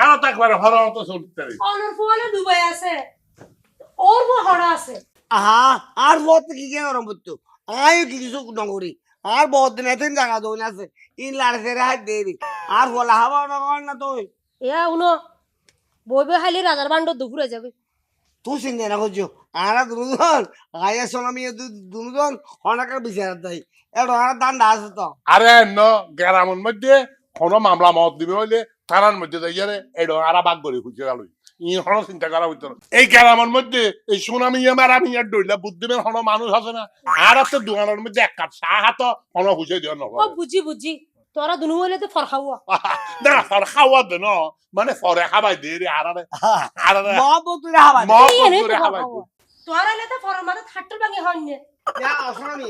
আর তাকবারে হরা তো চলতে অনর আছে। ওর হড়া আছে। আহা আর বহুত কি কে গরম কিছু নগরি আর বহুত দিন এতেন জায়গা দোন আছে। ইন লাড়ে সেরে হাত দেরি আর বলা হাওয়া নগর না তুই। এয়া উনো বই বই খালি রাজার বান্ড দুপুরে যাবে। তুই চিন্তা না করছ। আর দুজন আয়া সোনামি দুজন অনেকের বিচার দেয়। এটা আর দান্ডা আছে তো। আরে ন গ্রামের মধ্যে কোনো মামলা মত দিবে হইলে থানার মধ্যে যাইয়ারে এডো আরা বাগ করে খুঁজে গেল ই হন চিন্তা করা হইতো না। এই গ্রামের মধ্যে এই সুনামিয়া মারা মিয়া ডইলা বুদ্ধিমের হন মানুষ আছে না। আর তো দোকানের মধ্যে এক কাপ চা হাত হন খুঁজে দিও ও বুঝি বুঝি। তোরা দুনু হইলে তো ফর খাওয়া না ফর খাওয়া দে ন মানে ফরে খাবাই দে রে আরারে আরারে মহব্বত তুই হাবা ম এই এনে তো করে ফর খাবাই তোরা হইলে তো ফর মাথা থাট্টর ভাঙে হন নে। সোনামি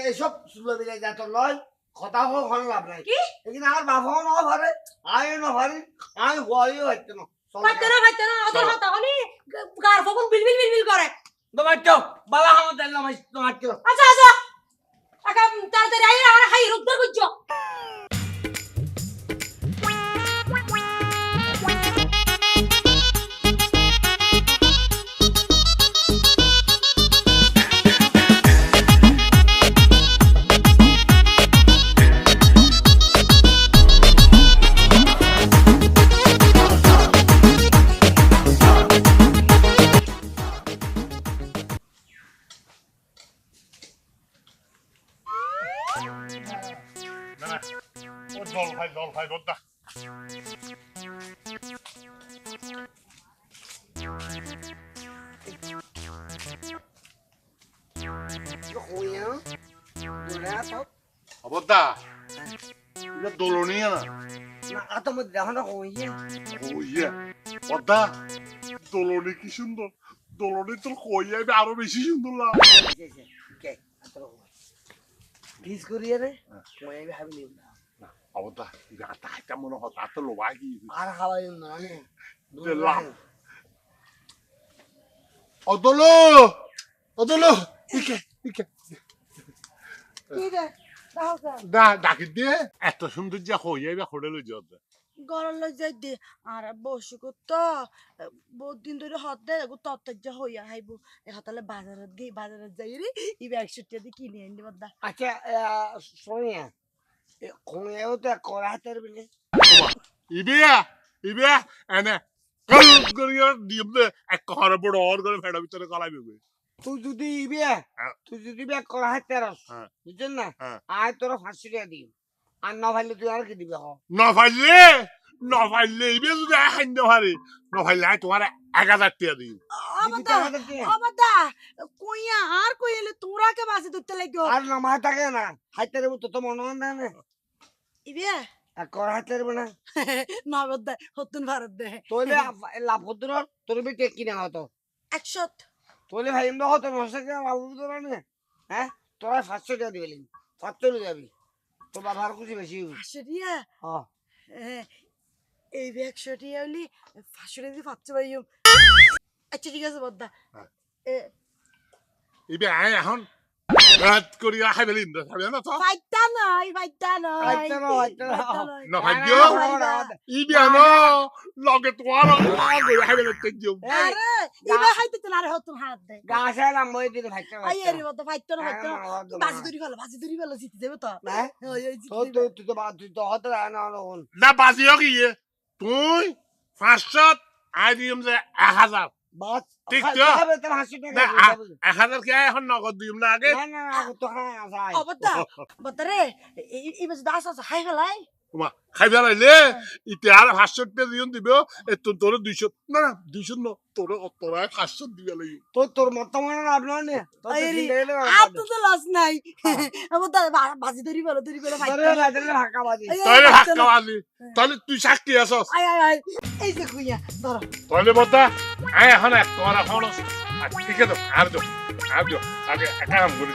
এইসব সুলো বিলে যা তোর লয়। কথা হোক লাভ নাই। কি? এখানে আমার বাবাও না ভরে আয়ও ন ভারে আমি হইও হইতো না পাইতে না পাইতে না ওদের হাতা হনি গার ফকুন বিল বিল বিল বিল করে তো বাবা আমার দেন না তোমার আচ্ছা আচ্ছা। আকা তাড়াতাড়ি আই আর হাই রুদ্র গুজ্জো অবদা এটা দোলনিয়া না? না আত মধ্যে দেখো না হইয়া। কইয়া অদা দোলনি কি সুন্দর? দোলনি তোর কইয়া আরও বেশি সুন্দর লাগ। কে আতর রে মই ভাবি নিব অবদা এটা মনে তো আর না। অদলো অদলো। ডাকি দিয়ে এত সুন্দর যে গরম লই যাই দে। আর তো বহুত দিন ধরে হত দে গো তত যা হইয়া হাইব। এ হাতালে বাজারত গই বাজারত যাই রে। ইবে একশো টাকা দিয়ে কিনে আনলি বদা আচ্ছা সোনিয়া কইয়াও তো করা হাতের বিলে। ইবিয়া ইবিয়া এনে কল করিয়া দিম দে। এক কহরে বড় অর করে ফেড়া ভিতরে কলাই বিবে তুই যদি ইবে হ্যাঁ। তুই যদি বে করা হ্যাঁ। বুঝছেন না? হ্যাঁ। আয় তোর ফাঁসি দিয়া দিম। আর না ভাইলে তুই আর কি দিবে হ? না ফাইলে না ফাইলে ইবে যদি খাইন্দ পারি না ফাইলে আই তোমার এক হাজার টাকা দিই অবদা অবদা কইয়া আর কইলে তোরা কে বাসে ধরতে লাগো আর না মাথা থাকে না হাতের তো তো মনে হয় না ইবে? আর করা হাতের না। নগদ দে হতুন ভারত দে। তোলে লাভ হতো না তোর বি টেক কিনা হতো। একশো তোলে ভাই এমনি হতো নষ্ট করে লাভ হতো না? হ্যাঁ? তোরা পাঁচশো টাকা দিবে পাঁচশো টাকা যাবি তোর বাবার খুশি বেশি। পাঁচশো হ্যাঁ হ্যাঁ, এই বে একশো টিয়া হলি পাঁচশো টাকা দিয়ে পাঁচশো ভাই আচ্ছা ঠিক আছে বদ্দা। এই এ ইবে আই এখন। কোরিয়া খাইবে লিন্দ খাইবে না তো ফাইতা নাই ফাইতা নাই ফাইতা নাই ফাইতা নাই না ভাগ্য ই বিয়ানো লগে তোয়ার লগে খাইবে না তেজম আরে ইবে হাইতে তো আরে হতুন হাত দে গাছে না মই দিতে ফাইতা নাই আই এরি মতো ফাইতা না ফাইতা বাজি দড়ি ফেলো বাজি দড়ি ফেলো জিতে যাবে তো না তো তো তুই তো বাজিও কি তুই 500 আই দিম যে 1000 এখন নগদ দিম না আগে? না না না তো হ্যাঁ যাই ও বদ্দা বদ্দা রে এই- এই বাজি দাস আছে হাই ফেলাই। তোমা খাইবার আইলে ইতে আর পাঁচশো টাকা দিন দিব এত তোর দুইশো না না দুইশো ন তোর তোরা পাঁচশো দিবে লাগি। তোর তোর মত মানে নে। তোর তো আরে, আর তো তো লস নাই। আমার তো বাজি ধরি বলো ধরি বলো তোরে হাক্কা বাজি। তাহলে হাক্কা বাজি। তাহলে তুই সাক্ষী আছস। আয় আয় আয়। এই যে কুইয়া ধরো। তাহলে বলতা আয় এখন এক তোমার এখন ঠিক আছে আর যো আর যো আগে একটা কাম করি।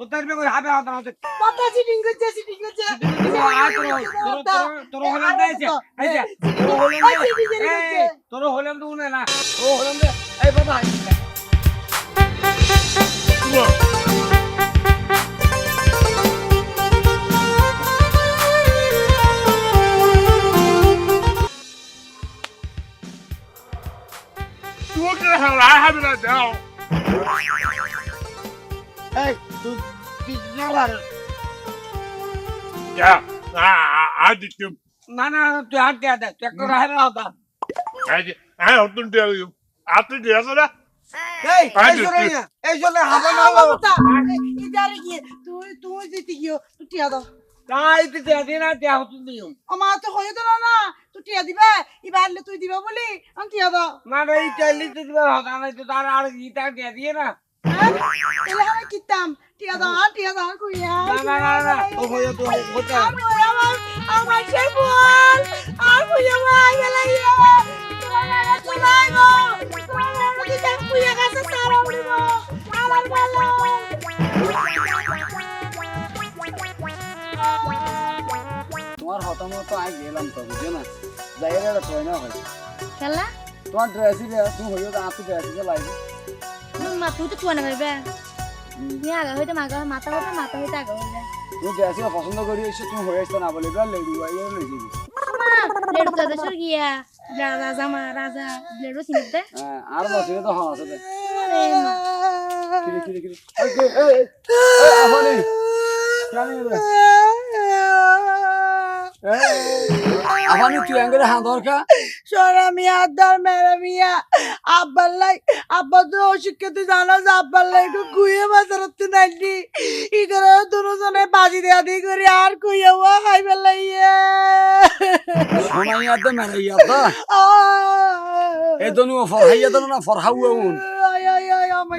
তোর তার করে হাবে হতা হতে? মাথা চিটিং করছে চিটিং করছে তোর হলাম দে এই যে তোর হলাম দে এই তোর হলাম তো উনে না ও হলাম দে এই বাবা তুই কে হালা হাবি না দাও এই হয়ে দিল না তুই টিয়া দিবে এবার তুই দিবে বলি আমি টিয়া দাও। না। রে এই চাইলি তুই দিবে হতা না তুই তার আর গীতা দে দিয়ে না এলে আমি কিতাম টিয়া দাও টিয়া দাও কুইয়া না না না ও হয়ে তো হতে আমার আমার আমার সেই বল আর কুইয়া ভাই গেলে ইয়া তোমার চলাই গো তোমার কুইয়া কাছে সারা আমার ভালো তোমার হতামত আই গেলাম তো বুঝছ না? একটা কয় না হয়। খেলা? তোমার ড্রেসই তুমি হইও তো আতো ড্রেসই লাগবে মা তুই তো চুয়া না তুমি আগা হইতে মাগা মাথা হইতে মাথা হইতে আগা তুমি ড্রেসই পছন্দ করি এসে তুমি হয়ে আসতে না বলে লেডি আইয়ে লই যাবি। লেডু দাদা সর গিয়া রাজা মা রাজা লেডু চিনিতে হ্যাঁ আর বসে তো হ্যাঁ আছে আরে মা। কিরে কিরে কিরে এই এই এই আফানি। জানি রে আফানি তুই আঙ্গরে দরকার সোনা মিয়া আদার মেরা মিয়া। আব্বার লাই আব্বা তো অশিক্ষিত জানো যে আব্বার লাই একটু গুয়ে বাজারতে নাইনি ইদের দুজনে বাজি দেয়া দিয়ে করে আর কুইয়া ওয়া খাই ফেলাইয়া সোনাইয়া দে মেরাইয়া দা এই দনু ফরহাইয়া দন না ফরহাউন আয় আয় আয় আমার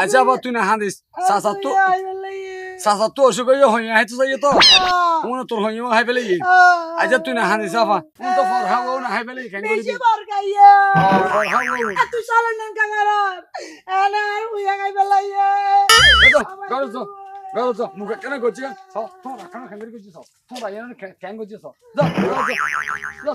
আচ্ছা আবার তুই না হাদিস। সাসা তো সাসা তো অসুখ হইয়া হইয়া যাইয়ে তো। কোন তোর হইয়া হাই পেলে আচ্ছা তুই না হাদিস আফা। কোন তো ফরহাউ না হাই পেলে কেন করিবি বারকাইয়া ফরহাউ তুই সালেন না কাঙ্গারার এনে আর হুইয়া খাই ফেলাইয়া গরজ গরজ মুখ কেন করছিস? স তো রাখানো কেন করছিস স তো রাইয়া কেন করছিস স যা গরজ যা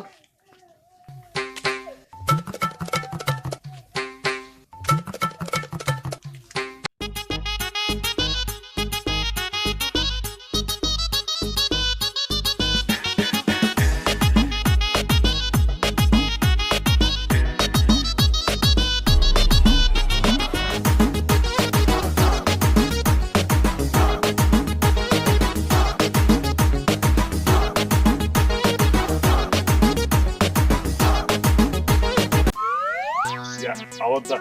আমার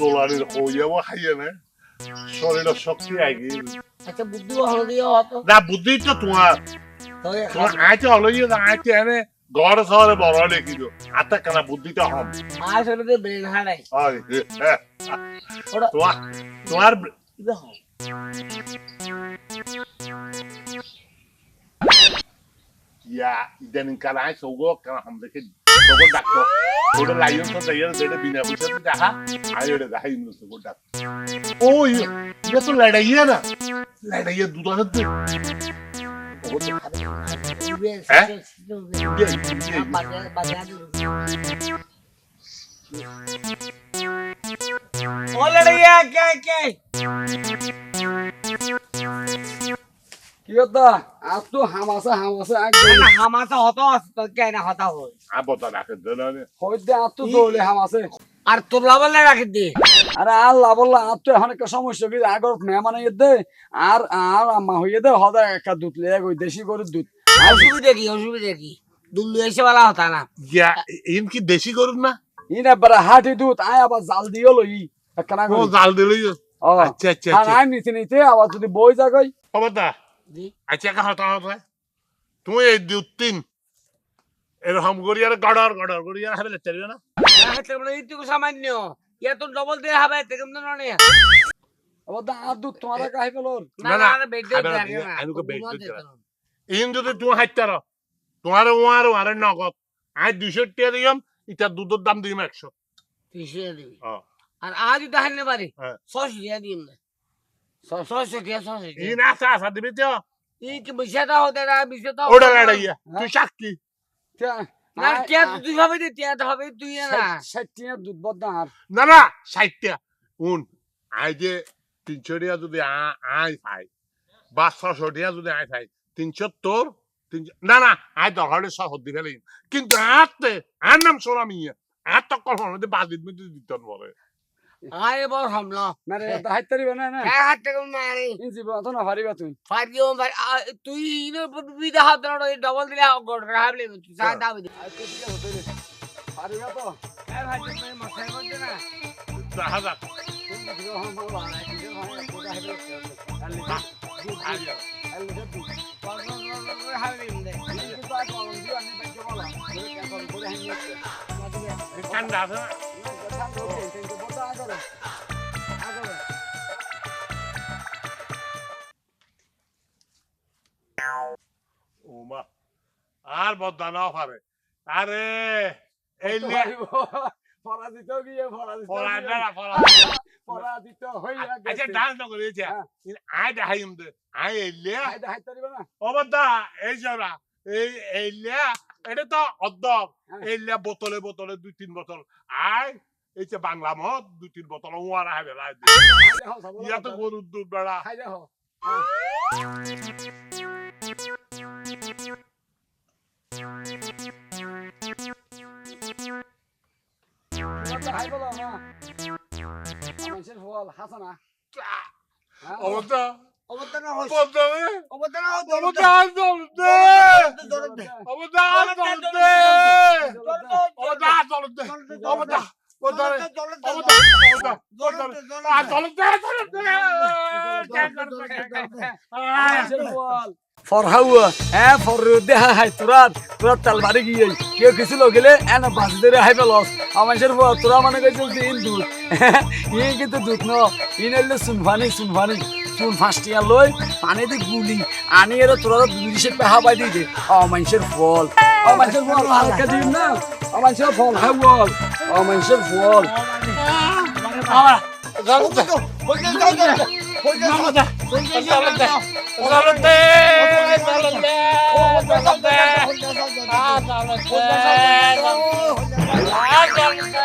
ডলারের হইয়া ও খাইয়ে না শরীরের শক্তি আগে আচ্ছা বুদ্ধি হতো না বুদ্ধি তো তোমার তোমার আইতে হলো না আইতে এনে ঘর শহরে বড় লিখিল আত্মা কেনা বুদ্ধিটা হম আর ব্রেন তোমার তোমার ইয়া ইদানিং কাল আই সৌগো কেন হাম দেখে তোকে ডাকতো ওটা লাইন তো তাইয়ার যেটা বিনা পয়সাতে দেখা আমি ওটা দেখাই নিল তোকে ইয়দা আর তো হামাসা হামাসা একদম হামাসা হত তো কেন হতা হয় আবতা রাখে দেন হইতে আর তো দৌড়ে হামাসে আর তোর লাভালে রাখি দে। আরে আল্লাহ বললা আর তো এখন একটা সমস্যা কি আগর মেহমান হইয়ে দে আর আর আম্মা হইয়ে দে হদা একটা দুধ লিয়ে গই দেশি গরুর দুধ। অসুবিধা কি অসুবিধা কি? দুল্লু এসে বলা হতা না। ইয়া ইন কি দেশি করুন না? ইনা বড় হাটি দুধ আয় আবার জাল দিও লই একখানা ও জাল দিলই আচ্ছা আচ্ছা আর আচ্ছা। আমি নিতে নিতে আবার যদি বই যাগই অবতা জি। আচ্ছা কা হতা হতা তুমি এই দুধ তিন এরকম করি গড়র গড়র করি হবে চলবে না। ইতুকু সামান্য। ইয়া তো ডবল দিয়ে হবে তেকম তো আর দুধ তোমার কাহি না না, বেড আমি। ইন যদি তুমি হাইতার ওয়ার ওয়ার নগদ। টাকা দিলাম ইটার দুধের দাম দিলাম একশো। দিবি। আর আজ দেখান না পারি হ্যাঁ। ছশো দিম। না হতে না তুই না টিয়া তো তুই হবে দে টিয়া তো তুই না ষাটিয়া দুধ বদা না না ষাটটা উন আই যে যদি আই বা যদি আই খাই তিনশো তোর না না আই দরকার দিবে কিন্তু আতে আর নাম সোনা মিয়া আর তো কখন বাজিত মধ্যে দিতেন বলে আয় বড় হামলা। মানে হাইতে পারিবে না না। এক হাত থেকে মারি। ইন জীবন তো না পারিবা তুই। ফাটিও মারি। তুই ইনো বিদা হাত না ডবল দিলে গড় রাবলে তুই সা দে আর ঠিক আছে তুই পারিবা তো। এ ভাই তুমি মাথায় করতে না। দেখা যাক দিও হয়। দে দিও ঠান্ডা আছে না? আর বদা না পারে। আরে এই পরাজিত গিয়ে পরাজিত পরাজিত আচ্ছা ডান্স না করে দিয়েছে হ্যাঁ। I দেখাইম they. আই এই লে। হাইতে হাইতে পারিবা না। ও বদা এই এই এই লে এটা তো অদ্দব হ্যাঁ। বোতলে বোতলে দুই তিন বোতল। আই এই যে বাংলা মদ দুই তিন বোতল ওয়ারা হবে ইয়া তো গরুর দুধ বেড়া। খাই দেখো হাই বলো না ফল হাসানা অবদা অবদান হস। বদা রে? দে দে দে দে দে। ফল ফরহাউয়া হ্যাঁ ফররু দেহা হাই তোরা তোরা তাল বাড়ি গিয়ে কেউ কিছু লগেলে এনা বাসি ধরে হাই পেলস আমাদের ফল তোরা মানে কইছিস দিন দুধ। ই কিন্তু দুধ ন। ই নইলে সুনফানি সুনফানি চুন ফাঁসটিয়া লই পানি দি গুলি। আনি এর তোরা দুদিশে পেহা বাই দিতে ও মানুষের ফল মানুষের ফল হালকা দিন না। ও মানুষের ফল হাউল ও মানুষের ফল Salute! Salute! Salute!